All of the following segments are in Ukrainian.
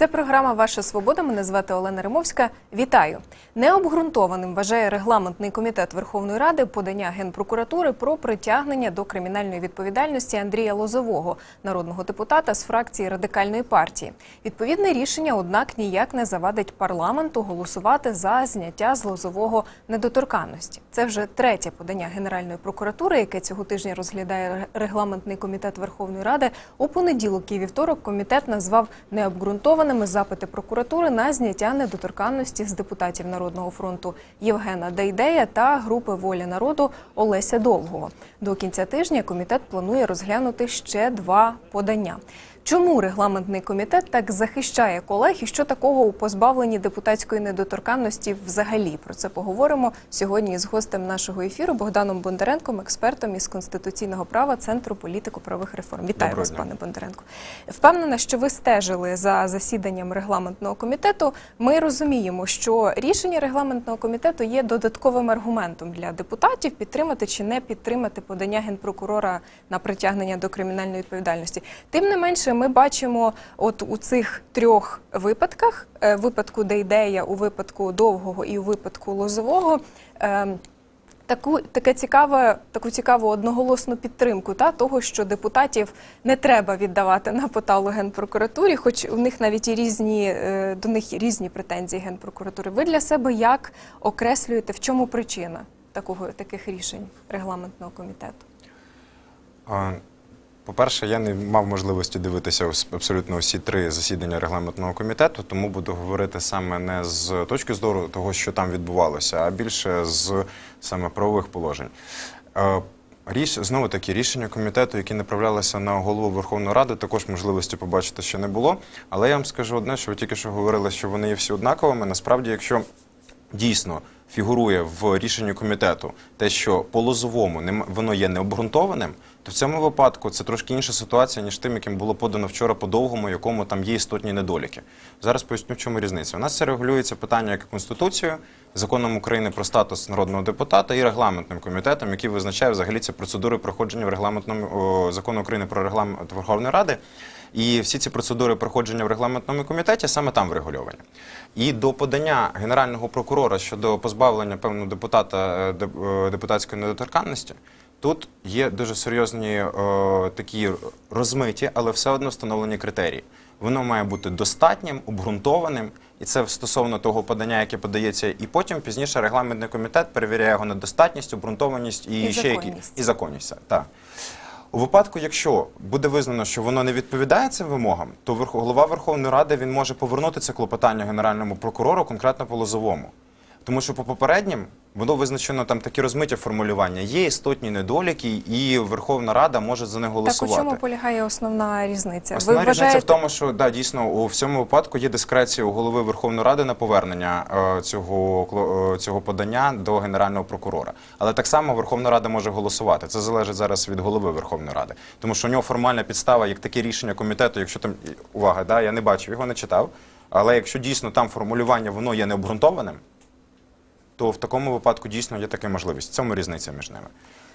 Це програма Ваша свобода. Мене звати Олена Римовська. Вітаю. Необґрунтованим вважає регламентний комітет Верховної Ради подання генпрокуратури про притягнення до кримінальної відповідальності Андрія Лозового, народного депутата з фракції радикальної партії. Відповідне рішення, однак, ніяк не завадить парламенту голосувати за зняття з Лозового недоторканності. Це вже третє подання Генеральної прокуратури, яке цього тижня розглядає регламентний комітет Верховної Ради. У понеділок і вівторок комітет назвав необґрунтованими запити прокуратури на зняття недоторканності з депутатів Народного фронту Євгена Дейдея та групи Воля народу Олеся Довгого. До кінця тижня комітет планує розглянути ще два подання. Чому регламентний комітет так захищає колег і що такого у позбавленні депутатської недоторканності взагалі? Про це поговоримо сьогодні з гостем нашого ефіру Богданом Бондаренком, експертом із конституційного права Центру політико-правових реформ. Вітаю Доброго вас, дня. пане Бондаренко. Впевнена, що ви стежили за засіданням регламентного комітету. Ми розуміємо, що рішення регламентного комітету є додатковим аргументом для депутатів підтримати чи не підтримати подання генпрокурора на притягнення до кримінальної відповідальності. Тим не менше, ми бачимо, от у цих трьох випадках: е, випадку Дейдея, у випадку довгого і у випадку лозового. ем, Таку таке цікаве, таку цікаву одноголосну підтримку та того, що депутатів не треба віддавати на поталу генпрокуратурі, хоч у них навіть і різні е, до них різні претензії генпрокуратури. Ви для себе як окреслюєте, в чому причина такого таких рішень регламентного комітету? По-перше, я не мав можливості дивитися абсолютно всі три засідання регламентного комітету, тому буду говорити саме не з точки зору того, що там відбувалося, а більше з саме правових положень. Е, Ріш, знову таки, рішення комітету, які направлялися на голову Верховної Ради, також можливості побачити ще не було. Але я вам скажу одне, що ви тільки що говорили, що вони є всі однаковими. Насправді, якщо дійсно фігурує в рішенні комітету те, що по лозовому воно є необґрунтованим, то в цьому випадку це трошки інша ситуація, ніж тим, яким було подано вчора по довгому, якому там є істотні недоліки. Зараз поясню, в чому різниця. У нас це регулюється питання як Конституцією, законом України про статус народного депутата і регламентним комітетом, який визначає взагалі ці процедури проходження в регламентному закону України про регламент Верховної Ради. І всі ці процедури проходження в регламентному комітеті саме там врегульовані. І до подання генерального прокурора щодо позбавлення певного депутата е, е, депутатської недоторканності. Тут є дуже серйозні е, такі розмиті, але все одно встановлені критерії. Воно має бути достатнім, обґрунтованим, і це стосовно того подання, яке подається, і потім пізніше регламентний комітет перевіряє його на достатність, обґрунтованість і, І ще які і законність. Так. У випадку, якщо буде визнано, що воно не відповідає цим вимогам, то голова Верховної Ради він може повернути це клопотання генеральному прокурору конкретно по лозовому. Тому що по попереднім воно визначено там такі розмиті формулювання. Є істотні недоліки, і Верховна Рада може за них Так у голосувати. чому полягає основна різниця? Основна ви різниця вважаєте, в тому, що да, дійсно у всьому випадку є дискреція у голови Верховної Ради на повернення е, цього, е, цього подання до Генерального прокурора. Але так само Верховна Рада може голосувати. Це залежить зараз від голови Верховної Ради. Тому що у нього формальна підстава, як таке рішення комітету, якщо там увага, да, я не бачив, його не читав. Але якщо дійсно там формулювання воно є необґрунтованим, то в такому випадку дійсно є така можливість. В цьому різниця між ними.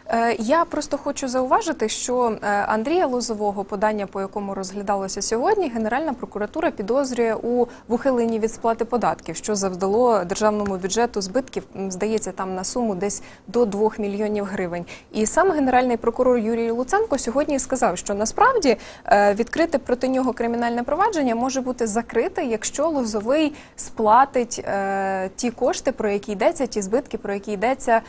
Е, Я просто хочу зауважити, що е, Андрія Лозового, подання по якому розглядалося сьогодні, Генеральна прокуратура підозрює у в ухиленні від сплати податків, що завдало державному бюджету збитків, здається, там на суму десь до 2 мільйонів гривень. І сам генеральний прокурор Юрій Луценко сьогодні сказав, що насправді е, відкрите проти нього кримінальне провадження може бути закрите, якщо Лозовий сплатить ті кошти, про які йдеться, ті збитки, про які йдеться,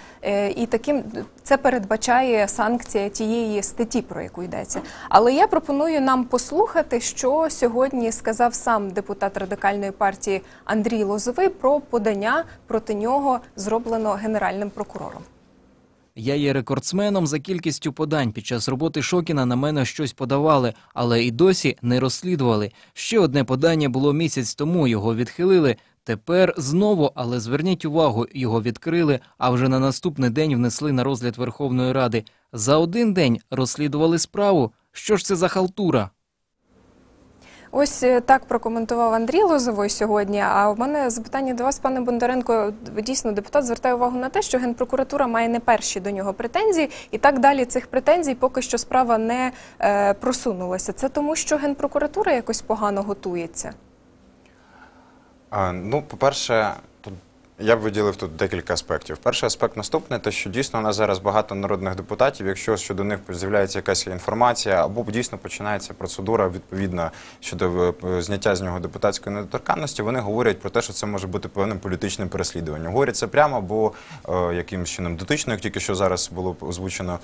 і таким це передбачає санкція тієї статті, про яку йдеться. Але я пропоную нам послухати, що сьогодні сказав сам депутат радикальної партії Андрій Лозовий про подання проти нього зроблено генеральним прокурором. Я є рекордсменом за кількістю подань. Під час роботи Шокіна на мене щось подавали, але і досі не розслідували. Ще одне подання було місяць тому. Його відхилили. Тепер знову, але зверніть увагу, його відкрили, а вже на наступний день внесли на розгляд Верховної Ради. За один день розслідували справу. Що ж це за халтура? Ось е, так прокоментував Андрій Лозовой сьогодні. А в мене запитання до вас, пане Бондаренко. Дійсно, депутат звертає увагу на те, що генпрокуратура має не перші до нього претензії, і так далі цих претензій поки що справа не е, просунулася. Це тому, що генпрокуратура якось погано готується. Ну, по-перше, я б виділив тут декілька аспектів. Перший аспект наступний, те, що дійсно у нас зараз багато народних депутатів. Якщо щодо них з'являється якась інформація, або дійсно починається процедура відповідна щодо е, зняття з нього депутатської недоторканності, вони говорять про те, що це може бути певним політичним переслідуванням. Говорять це прямо, або е, якимось чином дотично, як тільки що зараз було озвучено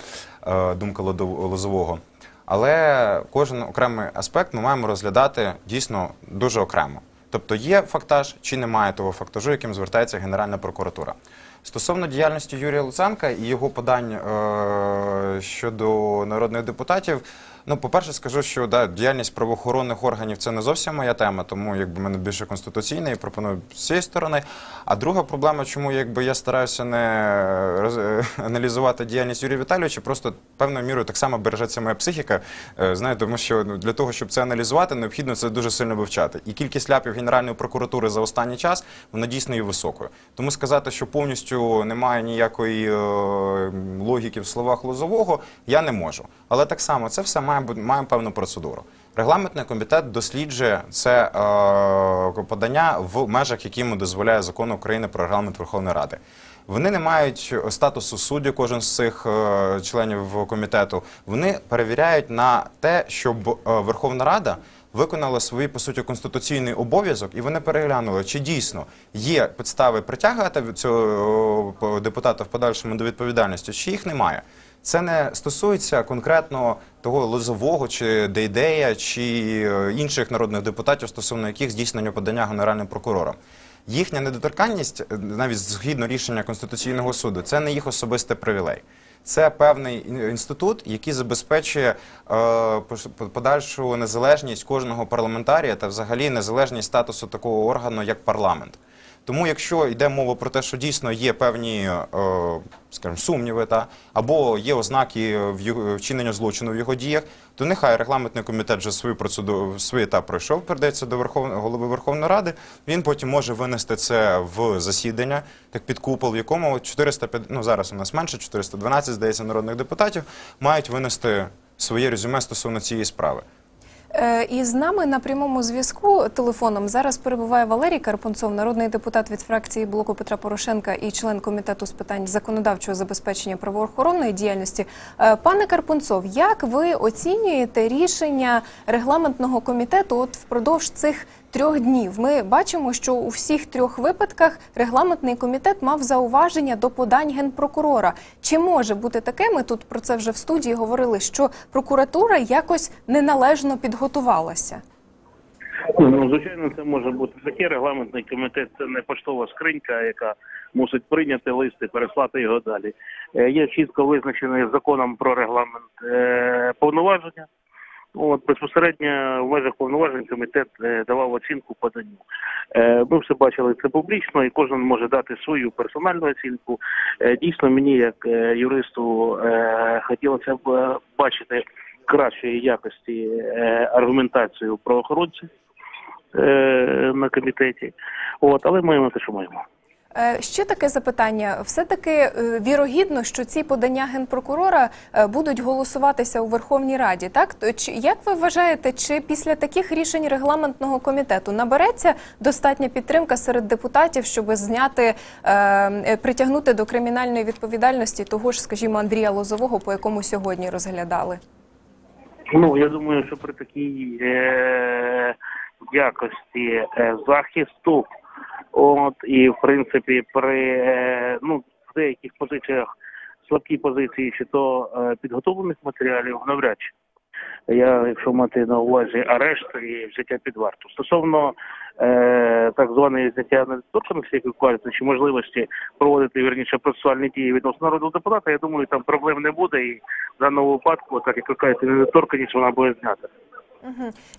е, думка Лозового. Але кожен окремий аспект ми маємо розглядати дійсно дуже окремо. Тобто є фактаж чи немає того фактажу, яким звертається Генеральна прокуратура. Стосовно діяльності Юрія Луценка і його подань е, щодо народних депутатів, ну, по-перше, скажу, що да, діяльність правоохоронних органів це не зовсім моя тема, тому якби мене більше конституційна і пропоную з цієї сторони. А друга проблема, чому якби я стараюся не роз- е, аналізувати діяльність Юрія Віталійовича, просто певною мірою так само бережеться моя психіка. Е, Знаєте, тому що ну, для того, щоб це аналізувати, необхідно це дуже сильно вивчати. І кількість ляпів Генеральної прокуратури за останній час вона дійсно є високою. Тому сказати, що повністю немає ніякої е, логіки в словах Лозового, я не можу. Але так само це все має бу- має певну процедуру. Регламентний комітет досліджує це е, подання в межах, які йому дозволяє закон України про регламент Верховної Ради. Вони не мають статусу судді, кожен з цих е, членів комітету. Вони перевіряють на те, щоб е, Верховна Рада виконала свій по суті конституційний обов'язок, і вони переглянули, чи дійсно є підстави притягувати цього е, депутата в подальшому до відповідальності, чи їх немає. Це не стосується конкретно того Лозового чи Дейдея чи е, інших народних депутатів, стосовно яких здійснення подання генеральним прокурором. Їхня недоторканність, е, навіть згідно рішення Конституційного суду, це не їх особистий привілей. Це певний інститут, який забезпечує е, подальшу незалежність кожного парламентарія та взагалі незалежність статусу такого органу, як парламент. Тому, якщо йде мова про те, що дійсно є певні, е, скажімо, сумніви, або є ознаки вчинення злочину в його діях, то нехай регламентний комітет вже свою процедуру свій етап пройшов, передається до Верховної голови Верховної Ради. Він потім може винести це в засідання, так під купол, в якому 450, ну зараз у нас менше 412, здається, народних депутатів мають винести своє резюме стосовно цієї справи. Е, І з нами на прямому зв'язку телефоном зараз перебуває Валерій Карпунцов, народний депутат від фракції Блоку Петра Порошенка і член комітету з питань законодавчого забезпечення правоохоронної діяльності. Е, Пане Карпунцов, як ви оцінюєте рішення регламентного комітету от впродовж цих трьох днів? Ми бачимо, що у всіх трьох випадках регламентний комітет мав зауваження до подань генпрокурора. Чи може бути таке? Ми тут про це вже в студії говорили, що прокуратура якось неналежно підготувалася. Ну, звичайно, це може бути таке. Регламентний комітет це не поштова скринька, яка мусить прийняти лист і переслати його далі. Е, Є чітко визначений законом про регламент е, повноваження. От безпосередньо в межах повноважень комітет е, давав оцінку поданню. Е, Ми все бачили це публічно, і кожен може дати свою персональну оцінку. Е, Дійсно, мені як юристу хотілося б бачити кращої якості аргументацію правоохоронців на комітеті. От, але маємо те, що маємо. Е, Ще таке запитання. Все-таки е, вірогідно, що ці подання генпрокурора е, будуть голосуватися у Верховній Раді. Так як ви вважаєте, чи після таких рішень регламентного комітету набереться достатня підтримка серед депутатів, щоб зняти притягнути до кримінальної відповідальності того ж, скажімо, Андрія Лозового, по якому сьогодні розглядали? Ну я думаю, що при такій якості захисту, от і в принципі при е, ну в деяких позиціях слабкі позиції, чи то е, підготовлених матеріалів, навряд чи. Я, якщо мати на увазі арешт і взяття під варту. Стосовно е, так званої взяття недоторканості, як кажете, чи можливості проводити вірніше процесуальні дії відносно народного депутата, я думаю, там проблем не буде. І в даному випадку, так як ви кажете, недоторканість вона буде знята.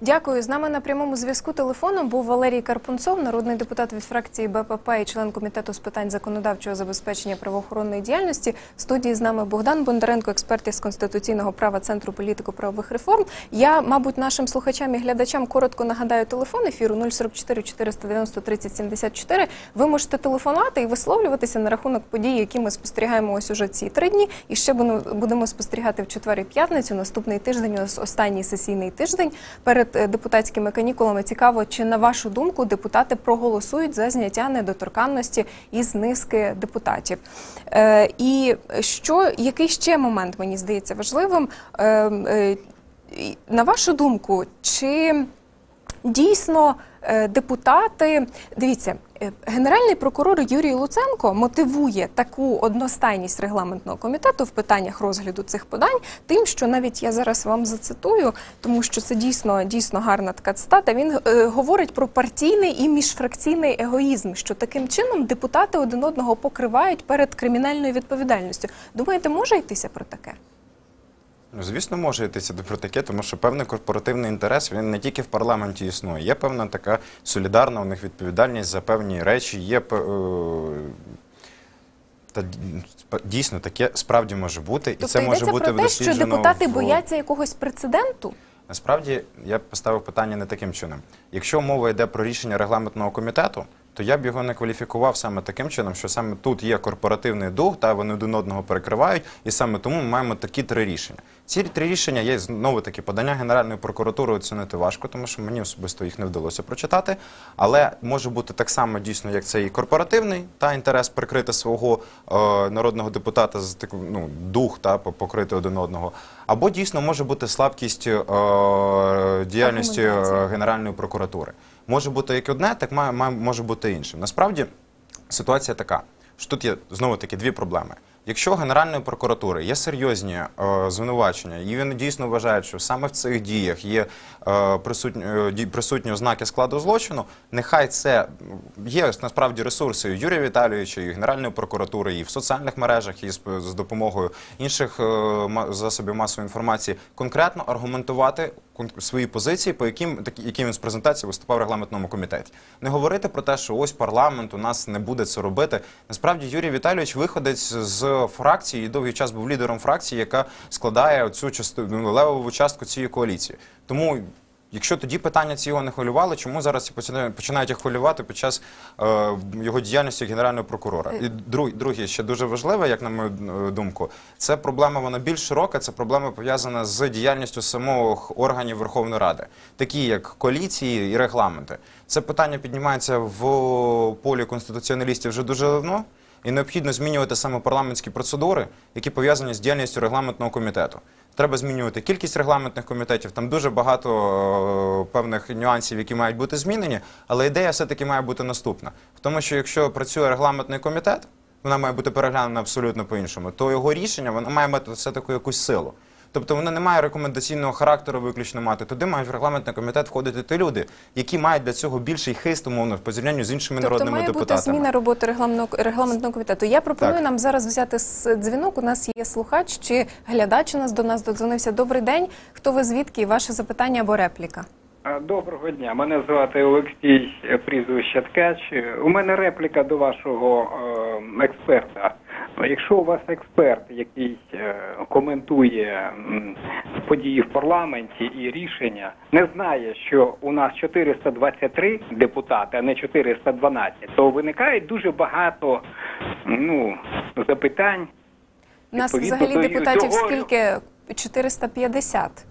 Дякую. З нами на прямому зв'язку телефоном був Валерій Карпунцов, народний депутат від фракції БПП і член комітету з питань законодавчого забезпечення правоохоронної діяльності. В студії з нами Богдан Бондаренко, експерт із конституційного права Центру політико-правових реформ. Я, мабуть, нашим слухачам і глядачам коротко нагадаю телефон ефіру 044 490 30 74. Ви можете телефонувати і висловлюватися на рахунок подій, які ми спостерігаємо ось уже ці три дні. І ще будемо спостерігати в четвер і п'ятницю. Наступний тиждень у нас останній сесійний тиждень. Перед е, депутатськими канікулами. Цікаво, чи на вашу думку депутати проголосують за зняття недоторканності із низки депутатів. Е, і що який ще момент мені здається важливим? Е, на вашу думку, чи Дійсно, депутати, дивіться, е, генеральний прокурор Юрій Луценко мотивує таку одностайність регламентного комітету в питаннях розгляду цих подань, тим, що навіть я зараз вам зацитую, тому що це дійсно дійсно гарна така цитата. Він е, говорить про партійний і міжфракційний егоїзм, що таким чином депутати один одного покривають перед кримінальною відповідальністю. Думаєте, може йтися про таке? Ну, звісно, може йтися про таке, тому що певний корпоративний інтерес він не тільки в парламенті існує. Є певна така солідарна у них відповідальність за певні речі. Є е, та дійсно таке справді може бути, і Тобто це може бути про те, що депутати в- бояться якогось прецеденту. Насправді я б поставив питання не таким чином. Якщо мова йде про рішення регламентного комітету, то я б його не кваліфікував саме таким чином, що саме тут є корпоративний дух, та вони один одного перекривають, і саме тому ми маємо такі три рішення. Ці три рішення є знову таки подання Генеральної прокуратури оцінити важко, тому що мені особисто їх не вдалося прочитати. Але може бути так само дійсно, як це і корпоративний та інтерес прикрити свого е, народного депутата з таким ну, дух та покрити один одного. Або дійсно може бути слабкість е, діяльності е, Генеральної прокуратури. Може бути як одне, так має, може бути іншим. Насправді ситуація така, що тут є знову таки дві проблеми. Якщо Генеральної прокуратури є серйозні е, звинувачення, і вони дійсно вважають, що саме в цих діях є е, присутні, е, присутні ознаки складу злочину, нехай це є насправді ресурси Юрія Віталійовича, і Генеральної прокуратури, і в соціальних мережах, і з, з допомогою інших е, засобів масової інформації конкретно аргументувати свої позиції, по яким такі, яким він з презентації виступав в регламентному комітеті. Не говорити про те, що ось парламент у нас не буде це робити. Насправді Юрій Віталійович виходець з фракції і довгий час був лідером фракції, яка складає цю частину левову частку цієї коаліції. Тому. Якщо тоді питання ці його не хвилювали, чому зараз починають- їх хвилювати під час е, його діяльності генерального прокурора? І друг, друге, ще дуже важливе, як на мою е, думку, це проблема вона більш широка. Це проблема пов'язана з діяльністю самих органів Верховної Ради, такі як коаліції і регламенти. Це питання піднімається в полі конституціоналістів вже дуже давно. І необхідно змінювати саме парламентські процедури, які пов'язані з діяльністю регламентного комітету. Треба змінювати кількість регламентних комітетів. Там дуже багато е, певних нюансів, які мають бути змінені. Але ідея все-таки має бути наступна: в тому, що якщо працює регламентний комітет, вона має бути переглянена абсолютно по-іншому, то його рішення воно має мати все таку якусь силу. Тобто воно не має рекомендаційного характеру виключно мати. Туди мають в регламентний комітет входити ті люди, які мають для цього більший хист, умовно, в порівнянні з іншими Тобто народними має бути депутатами. зміна роботи регламентного, регламентного комітету. Я пропоную Так. нам зараз взяти дзвінок. У нас є слухач чи глядач у нас до нас додзвонився. Добрий день. Хто ви звідки? Ваше запитання або репліка? Доброго дня. Мене звати Олексій, прізвище Ткач. У мене репліка до вашого е, експерта. Якщо у вас експерт, який е, коментує події в парламенті і рішення, не знає, що у нас 423 депутати, а не 412, то виникає дуже багато ну, запитань. У нас взагалі депутатів цього- скільки? 450.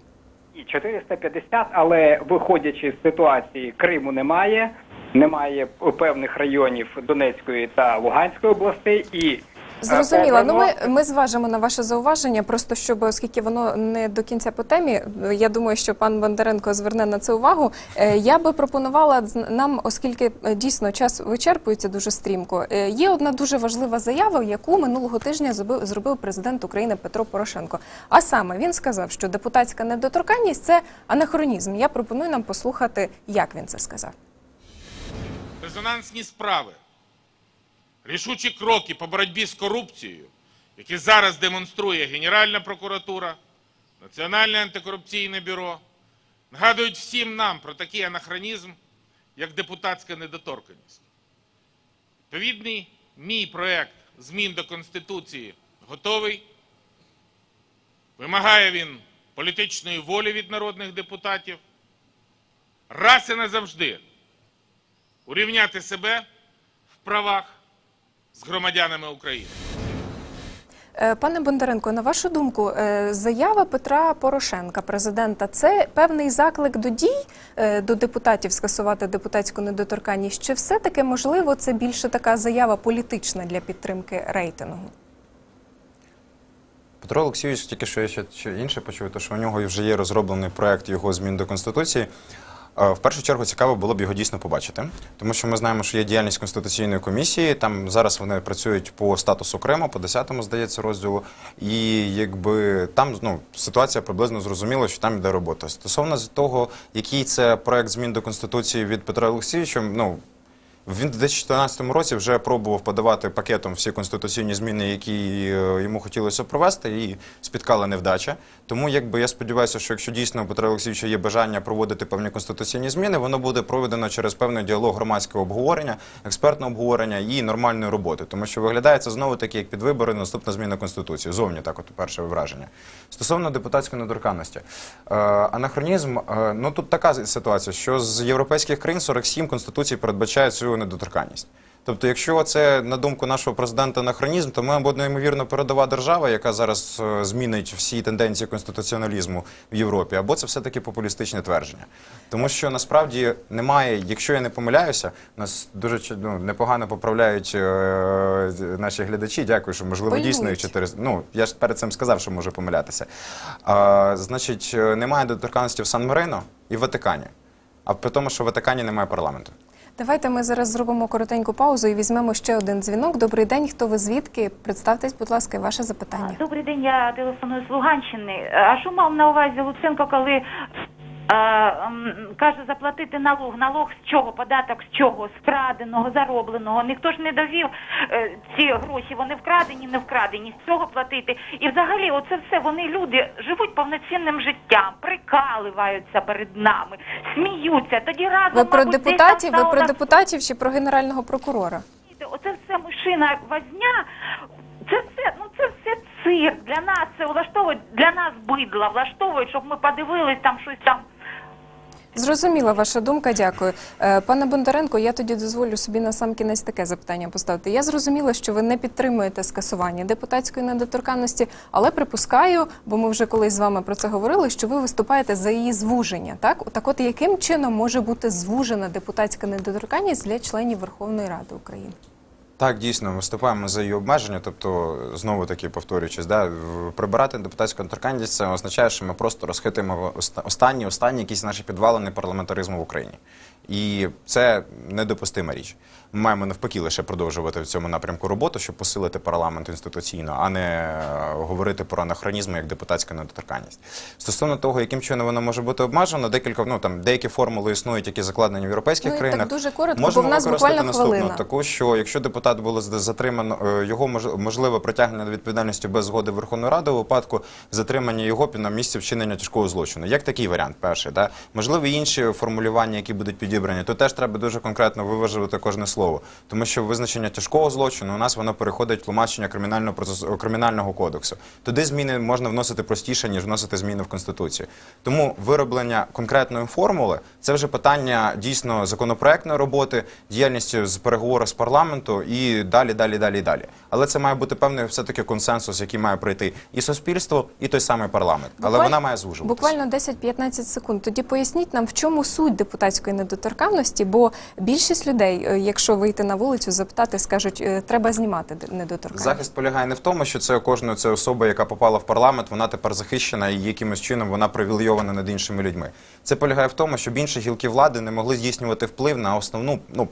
І 450, але виходячи з ситуації, Криму немає, немає певних районів Донецької та Луганської областей і Зрозуміла. Ну, ми, ми зважимо на ваше зауваження, просто щоб, оскільки воно не до кінця по темі, я думаю, що пан Бондаренко зверне на це увагу. Е, Я би пропонувала з- нам, оскільки е, дійсно час вичерпується дуже стрімко. е, Є одна дуже важлива заява, яку минулого тижня зробив, зробив президент України Петро Порошенко. А саме він сказав, що депутатська недоторканність це анахронізм. Я пропоную нам послухати, як він це сказав. резонансні справи, рішучі кроки по боротьбі з корупцією, які зараз демонструє Генеральна прокуратура, Національне антикорупційне бюро, нагадують всім нам про такий анахронізм, як депутатська недоторканність. Відповідний мій проект змін до Конституції готовий. Вимагає він політичної волі від народних депутатів. Раз і назавжди урівняти себе в правах з громадянами України. Е, Пане Бондаренко, на вашу думку, е, заява Петра Порошенка, президента, це певний заклик до дій е, до депутатів скасувати депутатську недоторканність? Чи все-таки можливо це більше така заява політична для підтримки рейтингу? Петро Олексійович, тільки що я ще, ще інше почув, то що у нього вже є розроблений проект його змін до Конституції. Е, В першу чергу цікаво було б його дійсно побачити, тому що ми знаємо, що є діяльність Конституційної комісії. Там зараз вони працюють по статусу Криму, по 10-му, здається, розділу. І якби там ну, ситуація приблизно зрозуміла, що там йде робота. Стосовно того, який це проект змін до Конституції від Петра Олексійовича, ну він в 2014 році вже пробував подавати пакетом всі конституційні зміни, які е, йому хотілося провести, і спіткала невдача. Тому якби я сподіваюся, що якщо дійсно у Петра Олексійовича є бажання проводити певні конституційні зміни, воно буде проведено через певний діалог громадського обговорення, експертного обговорення і нормальної роботи. Тому що виглядає це знову таки як під вибори наступна зміна конституції. Зовні так, от перше враження. Стосовно депутатської недоторканності, е, анахронізм, е, ну тут така ситуація, що з європейських країн 47 конституцій передбачає цю недоторканність. Тобто, якщо це на думку нашого президента анахронізм, то ми або неймовірно передова держава, яка зараз е, змінить всі тенденції конституціоналізму в Європі, або це все-таки популістичне твердження. Тому що насправді немає, якщо я не помиляюся, нас дуже ну, непогано поправляють е, наші глядачі. Дякую, що можливо Пильнують. дійсно їх 400. Ну я ж перед цим сказав, що може помилятися. А, значить, е, немає недоторканності в Сан-Марино і в Ватикані. А при тому, що в Ватикані немає парламенту. Давайте ми зараз зробимо коротеньку паузу і візьмемо ще один дзвінок. Добрий день, хто ви звідки? Представтесь, будь ласка, ваше запитання. Добрий день, я телефоную з Луганщини. А що мав на увазі Луценко, коли е, каже заплатити налог? Налог з чого? Податок з чого? З вкраденого, заробленого. Ніхто ж не довів е, ці гроші. Вони вкрадені, не вкрадені. З цього платити. І взагалі, оце все вони люди живуть повноцінним життям, прикаливаються перед нами, сміються. Тоді разом Ви про мабуть, депутатів? Ви про депутатів чи про генерального прокурора? Оце все мишина возня. Це все, ну це все цирк. Для нас це влаштовують, для нас бидла влаштовують, щоб ми подивились там щось там. Зрозуміла ваша думка, дякую. Е, Пане Бондаренко, я тоді дозволю собі на сам кінець таке запитання поставити. Я зрозуміла, що ви не підтримуєте скасування депутатської недоторканності, але припускаю, бо ми вже колись з вами про це говорили, що ви виступаєте за її звуження. Так, так от яким чином може бути звужена депутатська недоторканність для членів Верховної Ради України? Так, дійсно, виступаємо за її обмеження, тобто, знову таки повторюючись, да, прибирати депутатську недоторканність це означає, що ми просто розхитуємо оста- останні, останні якісь наші підвалини парламентаризму в Україні. І це недопустима річ. Ми маємо навпаки лише продовжувати в цьому напрямку роботу, щоб посилити парламент інституційно, а не е, говорити про анахронізми як депутатська недоторканність. Стосовно того, яким чином воно може бути обмежено, декілька ну там деякі формули існують, які закладені в європейських Ну, країнах. так дуже коротко, бо Можемо в нас використати наступну, хвилина. таку, що якщо депутат було затримано, е, його мож- можливе притягнення до відповідальності без згоди Верховної Ради у випадку затримання його під- на місці вчинення тяжкого злочину. Як такий варіант перший, да? можливо, інші формулювання, які будуть підібрані, то теж треба дуже конкретно виважувати кожне слово, тому що визначення тяжкого злочину у нас воно переходить в тлумачення кримінального процесу кримінального кодексу. Туди зміни можна вносити простіше ніж вносити зміни в конституцію. Тому вироблення конкретної формули це вже питання дійсно законопроектної роботи, діяльності з переговорів з парламенту і далі, далі, далі, далі. Але це має бути певний все таки консенсус, який має пройти і суспільство, і той самий парламент. Але вона має звужуватися. Буквально 10-15 секунд. Тоді поясніть нам, в чому суть депутатської недоторканності, бо більшість людей, е, якщо вийти на вулицю, запитати, скажуть, е, треба знімати недоторканність. Захист полягає не в тому, що це кожна це особа, яка попала в парламент, вона тепер захищена і якимось чином вона привілейована над іншими людьми. Це полягає в тому, щоб інші гілки влади не могли здійснювати вплив на основну, ну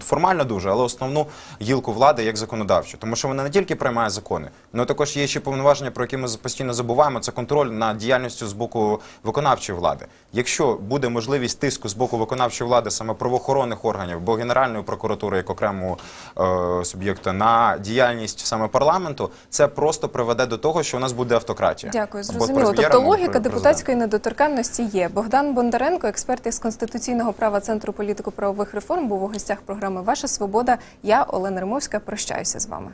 формально дуже, але основну гілку влади як законодавчу. Тому що вона не тільки приймає закони, але також є ще повноваження, про які ми постійно забуваємо. Це контроль над діяльністю з боку виконавчої влади. Якщо буде можливість тиску з боку виконавчої саме правоохоронних органів, або Генеральної прокуратури як окремого е, суб'єкта на діяльність саме парламенту, це просто приведе до того, що у нас буде автократія. Дякую, зрозуміло. Тобто логіка депутатської недоторканності є. Богдан Бондаренко, експерт із конституційного права Центру політико-правових реформ, був у гостях програми Ваша Свобода. Я Олена Римовська. Прощаюся з вами.